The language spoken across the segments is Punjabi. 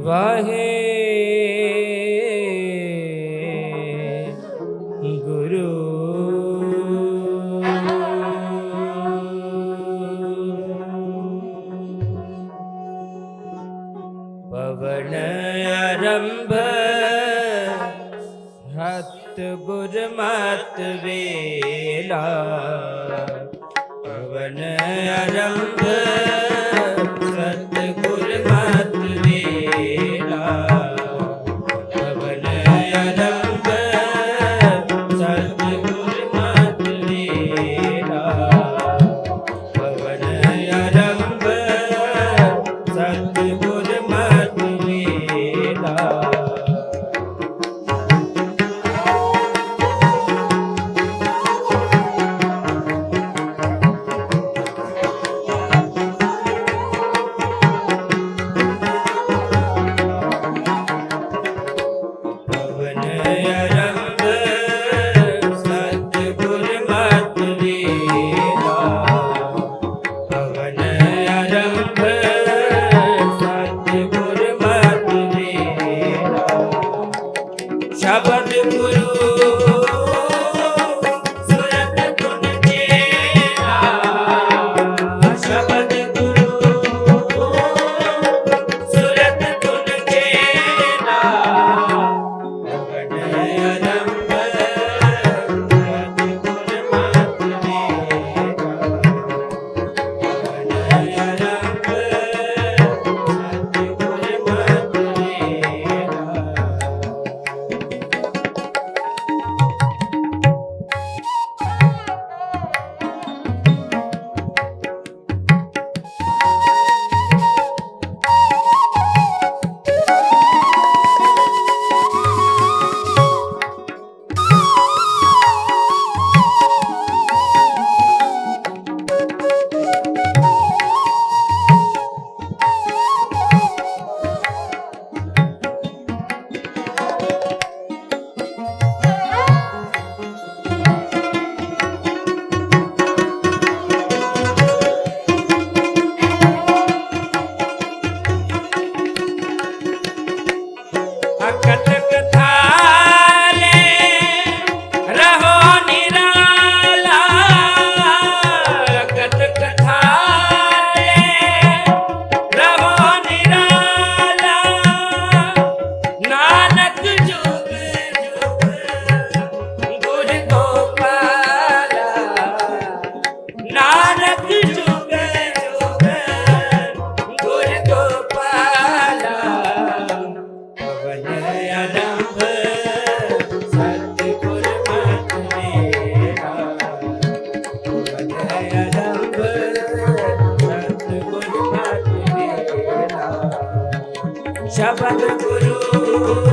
ਵਾਹੇ। ਪਵਨ ਅਰੰਭ ਹਤ ਗੁਰ ਮਤ ਵੇਲਾ ਪਵਨ ਅਰੰਭ ਸਤਿਗੁਰ ਮਤ ਵੇਲਾ ਪਵਨ ਆਰੰਭ Chapa do Curu.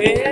Yeah.